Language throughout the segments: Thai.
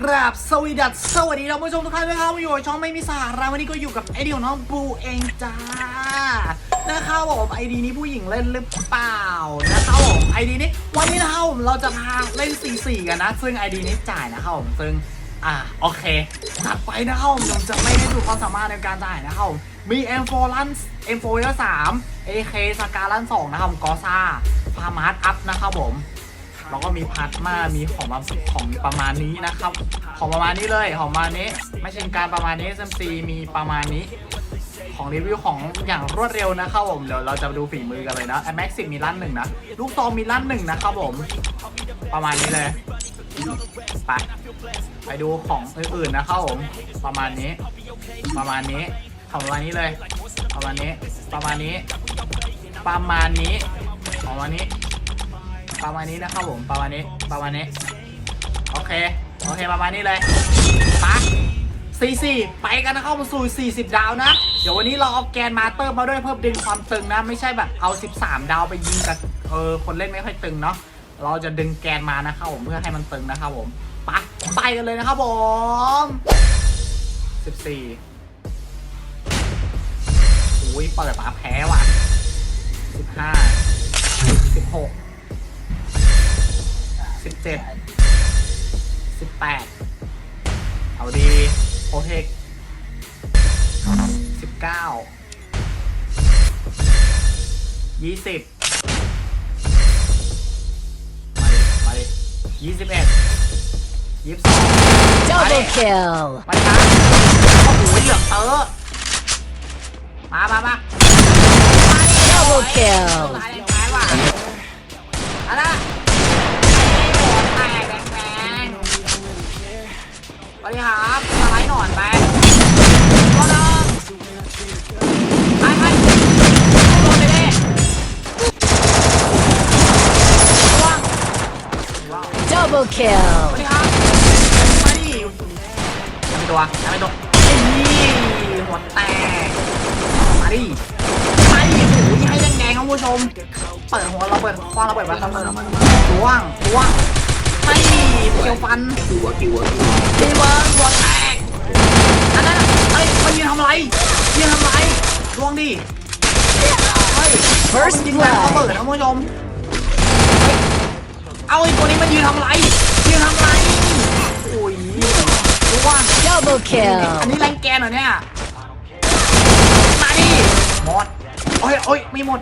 กราบสวีดัสสวัสดีท่านผู้ชมทุกท่านด้วยครับอยู่ช่องไม่มีสาระวันนี้ก็อยู่กับไอเดียของน้องปูเองจ้านะครับผมไอดีนี้ผู้หญิงเล่นหรือเปล่านะครับผมไอดีนี้วันนี้นะครับผมเราจะพาเล่น4-4กันนะ ซึ่งไอดีนี้จ่ายนะครับผมซึ่งอ่าโอเคจัดไปนะครับผมผมจะไม่ได้ดูความสามารถในการจ่ายนะครับผมมี M4 ลัน M4 เวล3 AK สกาลัน2นะครับผมกอซ่าฟาร์มาร์ตอัพนะครับผม แล้วก็มีพัดมามีของมาของประมาณนี้นะครับ ของประมาณนี้เลยของประมาณนี้ ไม่ใช่การประมาณนี้ SMC มีประมาณนี้ ของรีวิวของอย่างรวดเร็วนะครับผมเดี๋ยวเราจะดูฝีมือกันเลยนะ a m a x 10มีลั่นหนึ่งนะลูกซองมีลั่นหนึ่งนะครับผม ประมาณนี้เลยไปไปดูของอื่นๆนะครับผมประมาณนี้ ประมาณนี้ของประมาณนี้เลยประมาณนี้ประมาณนี้ประมาณนี้ประมาณนี้ ประมาณนี้นะครับผมประมาณนี้ประมาณนี้โอเคโอเคประมาณนี้เลยปะสี่สี่ไปกันนะครับมาสู่ 40 ดาวนะ เดี๋ยววันนี้เราเอาแกนมาเตอร์มาด้วยเพิ่มดึงความตึงนะ ไม่ใช่แบบเอา 13 ดาวไปยิงกับเออคนเล่นไม่ค่อยตึงเนาะเราจะดึงแกนมานะครับผมเพื่อให้มันตึงนะครับผมปะไปกันเลยนะครับผม 14อุ้ยเปิดปาแพ้ว่ะ 15 16 สิบเจ็ดสิบแปดเอาดีโอเทคสิบเก้ายี่สิบมาดิมาดิยี่สิบเอ็ดยี่สิบสอง Double kill. มาดิครับโอ้โหเหลืองเตอร์มามามา Double kill ตายแรงๆว่ะเอาละ วัสดีครับสไลด์หนอนไปก็ลองไปไปโดนไปดิว่างว้าว Double ส kill. วัสดีครับมาดิยังไม่ตัวยังไม่ตัวนี่หัวแตกมาดิมาดิโอ้ยให้แดงๆครับผู้ชม เปิดหัวเราเปิดคว้างเราเปิดมาทำเลยล่วงล่วงไม่ เกี่ยวฟันกี่วะกี่วะกี่วะหัวแตกอันนั้นเฮ้ยมันยืนทำอะไรยืนทำอะไรลวงดิเฮ้ย First จริงแล้วเขาเปิดนะผู้ชมเอาไอ้ตัวนี้มันยืนทำอะไรยืนทำอะไรโอ้ยรู้ว่า Double kill. นี้แรงแกนเหรอเนี่ยมาดิหมดโอ้ยโอ้ยไม่หมด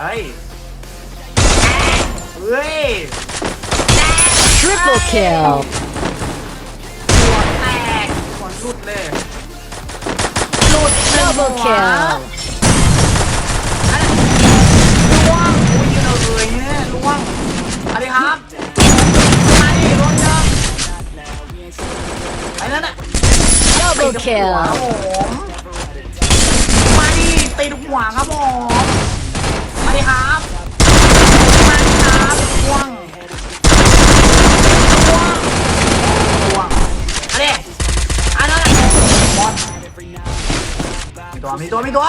เฮ้ยแดงเฮ้ยแดง Triple kill. หัวแตกหัวหลุดเลย หลุดหนึ่งหั Double ว kill. อันนั้นล่วงโอ้ยยืนเอาเลยเนี่ยล่วงสวัสดีครับมาดิล่วงยังไอ้นั่นน่ะ Double ติดหัว kill. ผมมาดิติดหัวครับผม มาดิครับมาครับล่วงล่วงล่วงอันนี้อันนั้นบอลมีตัวมีตัวมีตัว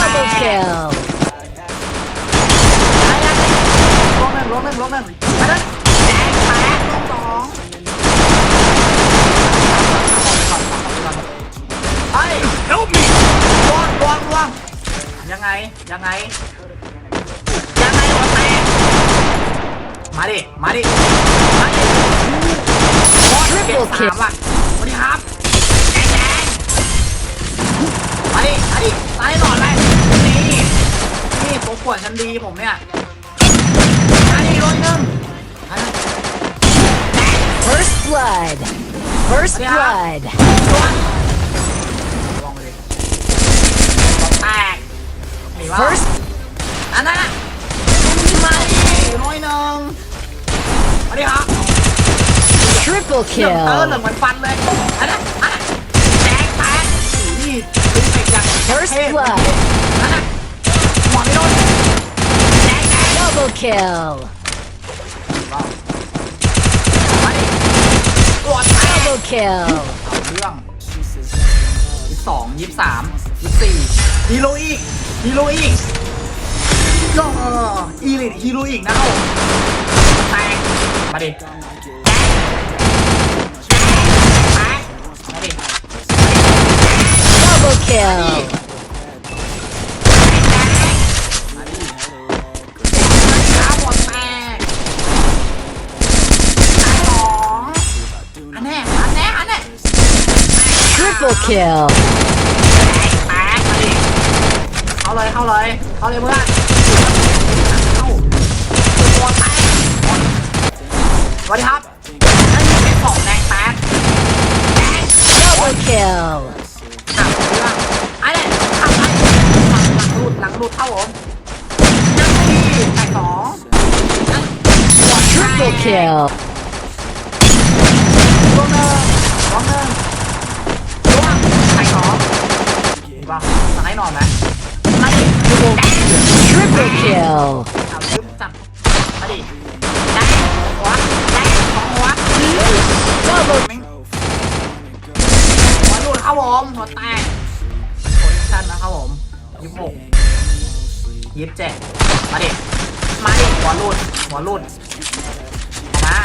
Double kill. ยังไงยังไง ยังไงหัวแตกมาดิ มาดิ มาดิโคตรเก็บสามว่ะสวัสดีครับแดงแดงมาดิ มาดิตายหลอดเลยนี่นี่ตัวปวดฉันดีผมเนี่ยอันนี้ร้อยหนึ่งอันนั้น First blood. First Yeah. blood. ตัวลองไปดิลองแตก มีว่า First อันนั้นอะมาดิร้อยหนึ่งสวัสดีครับ triple เหลืองเตอร์เหลือง kill. เหมือนฟันเลยอันนั้นอันนั้นแตกแตกนี่ดึงเด็กอย่าง First เท่ blood. อันนั้นหัวไม่โดนแตกแตก Double kill. มาดิตัวแตก Double kill. เอาเรื่องสิบสองยี่สิบสามยี่สิบสี่ฮีโร่อีก ฮีโร่อีกก็อีลิทฮีโร่อีกนะครับผมแตกมาดิแตกแตกมาดิ Double kill. ขาหมดแตกตายสองอันแน่อันแน่อันแน่ Triple kill. แตกมาดิ เข้าเลยเข้าเลย เข้าเลยเพื่อนเข้าตัวแตกสวัสดีครับนั่นนี่เป็นของแดงแตกแตก Double kill. อะเรื่องอันนี้ทำอะไรหลังหลังรูดหลังรูดเข้าผมนั่งดีแตกสองนั่งหัวแต Triple ก kill. ลวงหนึ่งลวงหนึ่งลวงใส่สองดีป่ะสไลด์นอนไหมมาดิแดง Triple kill. เอายึบจับมาดิแดงหัวแดงสองหัว Double แม่งหัวหลุดครับผมหัวแตกโพซิชั่นนะครับผมยี่สิบหกยี่สิบเจ็ดมาดิมาดิหัวหลุดหัวหลุดมา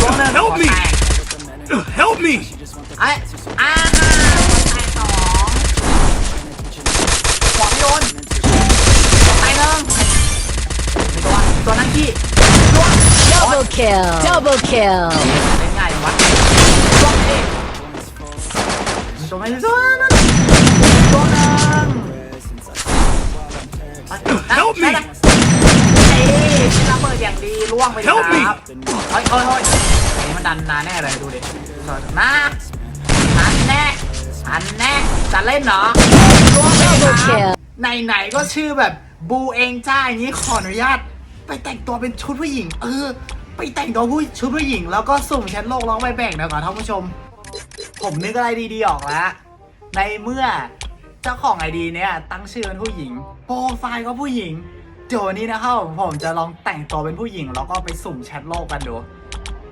ลวงหนึ่งหัวแตก Help me! ไอ้อ่าไอ้สองหัวไม่โดน ตัวตัวนั่งขี้ตัว double kill. Double kill. เล่นง่ายจังวะตัวนี้ตัวไม่ตัวนั่นตัวหนึ่ง Help me เอ้ยระเบิดอย่างดีล่วงไปเลย Help me ครับเฮ้ยเฮ้ยเฮ้ยไอ้นี่มันดันนานแน่เลยดูดินะอันแน่อันแน่จะเล่นเหรอล่วงไปเลยครับไหนๆก็ชื่อแบบบูเองจ้าอย่างนี้ขออนุญาต ไปแต่งตัวเป็นชุดผู้หญิง เออ ไปแต่งตัวผู้ชุดผู้หญิง แล้วก็สุ่มแชทโลกร้องไปแบ่งนะก่อนท่านผู้ชม ผมนึกอะไรดีๆออกแล้วในเมื่อเจ้าของไอดีเนี่ย ตั้งชื่อเป็นผู้หญิง โปรไฟล์ก็ผู้หญิงเดี๋ยววันนี้นะครับผมจะลองแต่งตัวเป็นผู้หญิง แล้วก็ไปสุ่มแชทโลกกันดู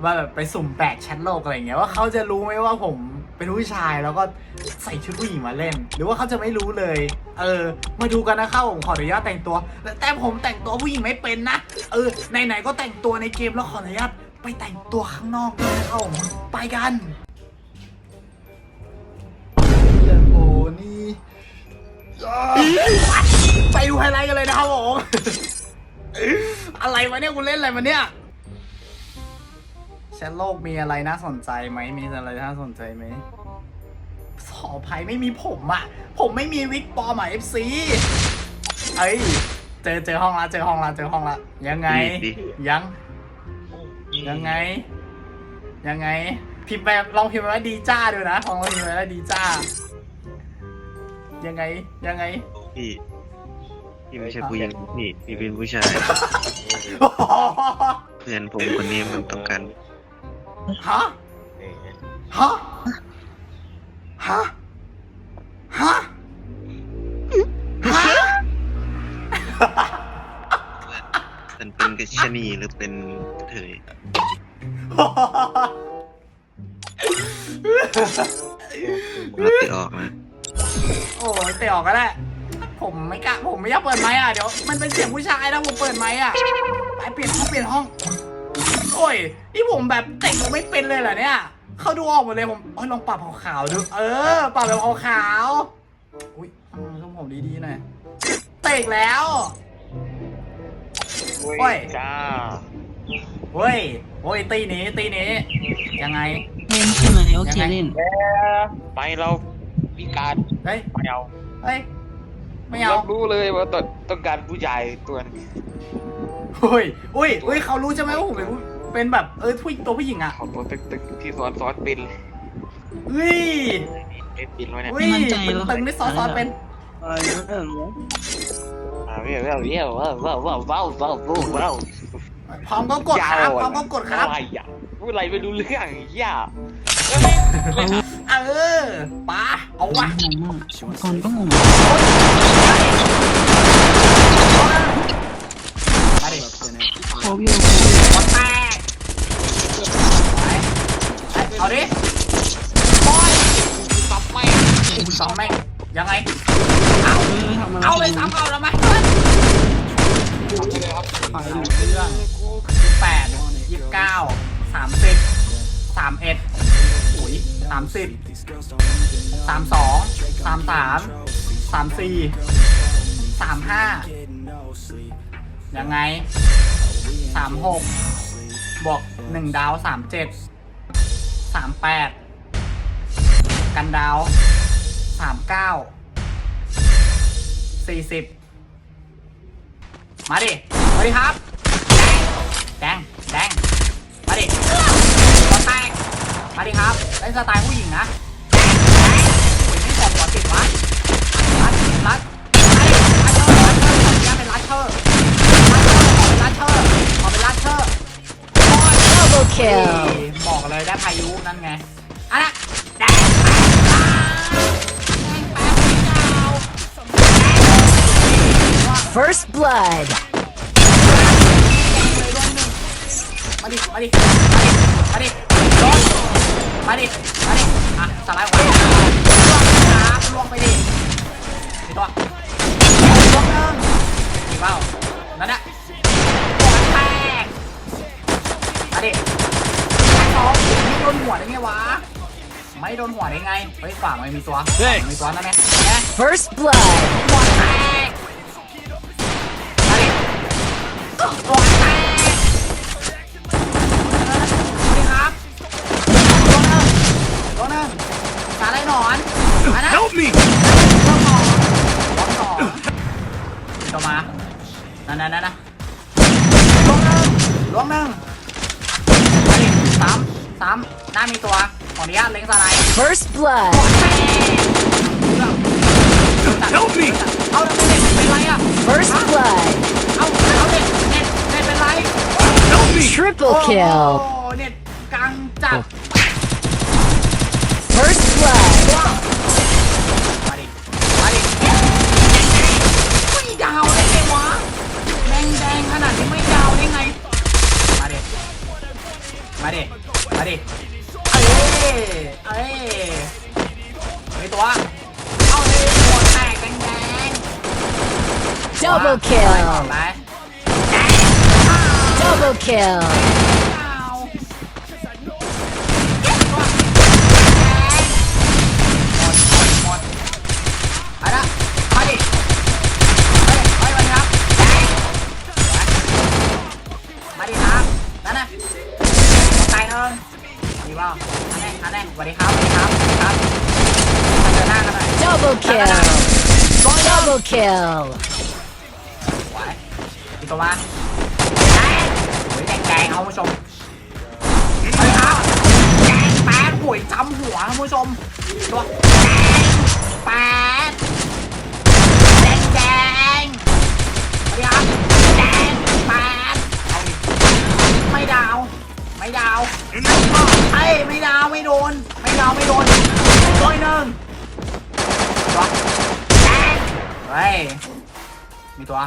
ว่าแบบไปสุ่มแบกแชทโลกอะไรเงี้ยว่าเขาจะรู้ไหมว่าผม เป็นผู้ชายแล้วก็ใส่ชุดผู้หญิงมาเล่น หรือว่าเขาจะไม่รู้เลย เออ มาดูกันนะครับผมขออนุญาตแต่งตัว แต่ผมแต่งตัวผู้หญิงไม่เป็นนะ เออไหนๆก็แต่งตัวในเกมแล้วขออนุญาตไปแต่งตัวข้างนอกด้วยนะครับผมไปกันโอ้โหนี่ไปดูไฮไลท์กันเลยนะครับผมอะไรวะเนี่ยคุณเล่นอะไรมาเนี่ย แชทโลกมีอะไรน่าสนใจไหม มีอะไรน่าสนใจไหมขออภัยไม่มีผมอะผมไม่มีวิกปลอมอะเอฟซีเอ้ย เจอเจอห้องละเจอห้องละเจอห้องละยังไง ดีดิยัง ยังไง ยังไง พิมพ์ไปลองพิมพ์ไปว่าดีจ้าดูนะลองพิมพ์ไปว่าดีจ้า ยังไง ยังไง พี่ พี่ไม่ใช่ผู้หญิงพี่ พี่เป็นผู้ชาย เพื่อนผมคนนี้มันต้องการ ฮะ ฮะ ฮะ ฮะ ฮะ มันเป็นกระชนีหรือเป็นกระเถยรับไปออกนะ โอ้ยเตะออกก็ได้ผมไม่กล้าผมไม่อยากเปิดไม้อะ เดี๋ยว มันเป็นเสียงผู้ชายนะผมเปิดไม้อะ ไปเปลี่ยนห้องเปลี่ยนห้อง โอ้ยนี่ผมแบบแต่งตัวไม่เป็นเลยเหรอเนี่ยเขาดูออกหมดเลยผมเอ้ยลองปรับขาวๆดู เออ ปรับแบบขาวๆอุ้ยอืมต้องผมดีๆหน่อยเตะอีกแล้วโอ้ยจ้าเฮ้ยโอ้ยตีนี้ตีนี้ยังไงเล่นใช่ไหมโอเคยังไงเล่นไปเราพิการเฮ้ยไม่เอาเฮ้ยไม่เอารู้เลยว่าต้องต้องการผู้ชายตัวนึงอุ้ยอุ้ยอุ้ยเขารู้ใช่ไหมว่าผมเป็นผู้ เป็นแบบเออผู้ตัวผู้หญิงอะเขาตัวตึกๆที่ซ้อนซ้อนเป็นเฮ้ยเป็นปินไว้เนี่ยอุ้ยตึงๆนี่ซอสซอสเป็นอะไรนะเอออ่าเบี้ยวเบี้ยวเบี้ยวว้าวว้าวว้าวว้าวว้าวว้าวพร้อมก็กดครับพร้อมก็กดครับ อะไรอะพูดอะไรไม่รู้เรื่องย่าเออป้าเอาวะงงมากก่อนก็งงมาดิโควิว ยังไง เอา เอาเลยซ้ำเอาแล้วไหมไปเอาเรื่องแปดยี่สิบเก้าสามสิบสามเอ็ดอุ้ยสามสิบสามสองสามสามสามสี่สามห้ายังไงสามหกบวกหนึ่งดาวสามเจ็ดสามแปดกันดาว สามเก้าสี่สิบมาดิ มาดิครับ แดง แดง แดง มาดิตัวแตกมาดิครับเล่นสไตล์ผู้หญิงนะแดงแดงอุ้ยไม่กดหัวติดวะรัดรัดไอ้รัดเชอร์รัดเชอร์ขออนุญาตเป็นรัดเชอร์รัดเชอร์ขอเป็นรัดเชอร์ขอเป็นรัดเชอร์ Double เฮ้ย kill. บอกเลยได้พายุนั่นไง First blood. มาดิ มาดิ มาดิ มาดิมาดิมาดิอะสไลด์ขวาล่วงครับลวงไปดิมีตัวลวงหนึ่งมีเปล่านั่นแหละหัวแตกมาดิแตกสองไม่โดนหัวได้ไงวะ ไม่โดนหัวได้ไง เฮ้ยฝั่งไม่มีตัว มีตัวนั่นไงแน่ First blood. หัวแตก นั่นนั่นนั่นนะล้วงหนึ่งล้วงหนึ่งมาดิสามสามหน้ามีตัว ขออนุญาตเล็งสไลด์ First blood. Help me เอาเด็กเป็นไรอะ First blood. เอาเอาเด็กเน็ตเน็ตเป็นไร Triple โอ้ kill. เน็ตกลางจัด มาดิเอ้ยเอ้ยมีตัว เอาเลยหัวแตกแดงแดง Double ไปก่อน kill. ไป Double kill. ดีเปล่าอันนี้อันนี้สวัสดีครับสวัสดีครับสวัสดีครับมาเจอหน้ากันหน่อย Double kill. Double kill. ไหวมีตัวมาแดงโอ้ยแดงแดงครับคุณผู้ชมเฮ้ยครับแดงแป๊ดหวยจำหัวครับคุณผู้ชมตัวแดงแป๊ดแดงแดงสวัสดีครับแดงแป๊ดเอาดิไม่ดาว ไม่ดาวเอ้ยไม่ดาวไม่โดน ไม่ดาวไม่โดนร้อยหนึ่งตัวแดงเฮ้ยมีตัว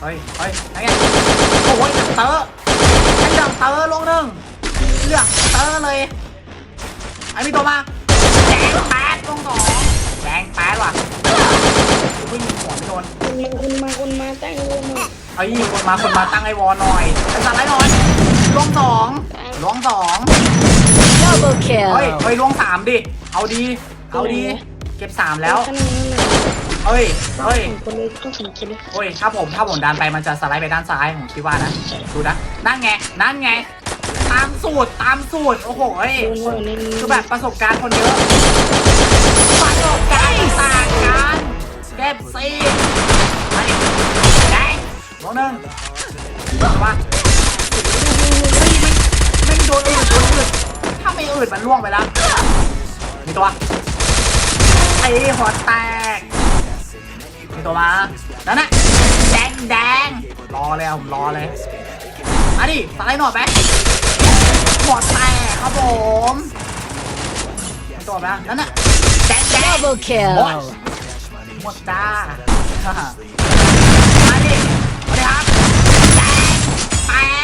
เฮ้ยเฮ้ยไงไงโอ้ยเลือกเตอร์ไอ้เลือกเตอร์ลงหนึ่งเลือกเตอร์เลยไอ้มีตัวมาแดงแปดลงสองแดงแปดว่ะผู้หญิงหัวไม่โดนคนมาคนมาตั้งวงมาเอ้ยคนมาคนมาตั้งไอ้วอลหน่อยไอ้สัตว์ไอ้หน่อย ลงสองลงสอง Double เฮ้ย kill. เฮ้ยลงสามดิ เอาดี เอาดี เก็บสามแล้วขนาดนั้นเลยเฮ้ย เฮ้ยคนเลยต้องสองคนเลยโอ้ย ถ้าผม ถ้าผมดันไป มันจะสไลด์ไปด้านซ้าย ผมคิดว่านะ ดูนะ นั่นไง นั่นไง ตามสูตร ตามสูตร โอ้โหเฮ้ย โดนหัวเน้นคือแบบประสบการณ์คนเยอะ ประสบการณ์ต่างกันเก็บซีมาดิแดงลงหนึ่งว่า ไม่โดนอืดโดนอืดถ้าไม่อืดมันล่วงไปแล้วมีตัวไอ้หัวแตกมีตัวมานั่นน่ะแดงแดงรอเลยอะผมรอเลยมาดิสไลด์หน่อยไปหัวแตกครับผมมีตัวมานั่นน่ะแดงแดง Double หมด kill. หมดจ้ามาดิมาดิครับแดงแปด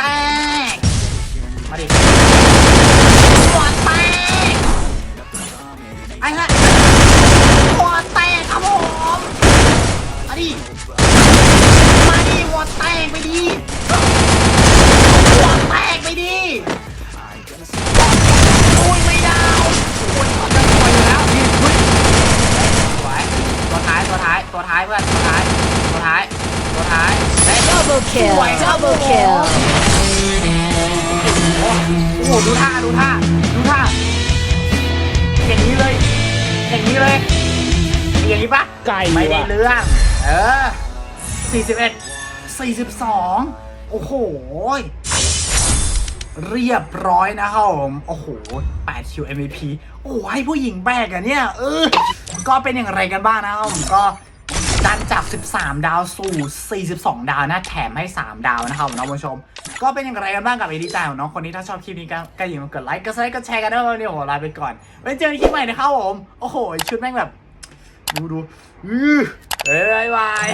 มาดิ มาดิหัวแตกไปดิหัวแตกไปดิโอ้ยไม่ได้โอ้ยจะปล่อยอยู่แล้วนี่เฮ้ยสวยตัวท้ายตัวท้ายตัวท้ายเพื่อนตัวท้ายตัวท้ายตัวท้ายเฮ้ Double kill. Wait, Double kill. โอ้โหดูท่าดูท่าดูท่าอย่างนี้เลย อย่างนี้เลย อย่างนี้ปะไก่ไม่ได้ว่ะ เรื่อง ออ 41 42 โอ้โห เรียบร้อยนะครับผม โอ้โห 8 คิว MVP โอ้ให้ผู้หญิงแบกอะเนี่ย เออ ก็เป็นอย่างไรกันบ้างนะครับผมก็ดันจาก 13 ดาวสู่ 42 ดาวนะแถมให้ 3 ดาวนะครับผมน้องผู้ชม ก็เป็นอย่างไรกันบ้างกับไอดีใจของน้องคนนี้ถ้าชอบคลิปนี้ก็ก็อย่าลืมกดไลค์กดแชร์กดแชร์กันด้วยวันนี้ผมลาไปก่อนไว้เจอกันคลิปใหม่นะครับผม โอ้โห ชุดแม่งแบบ ดูดูอื้อเอ้ยบายบาย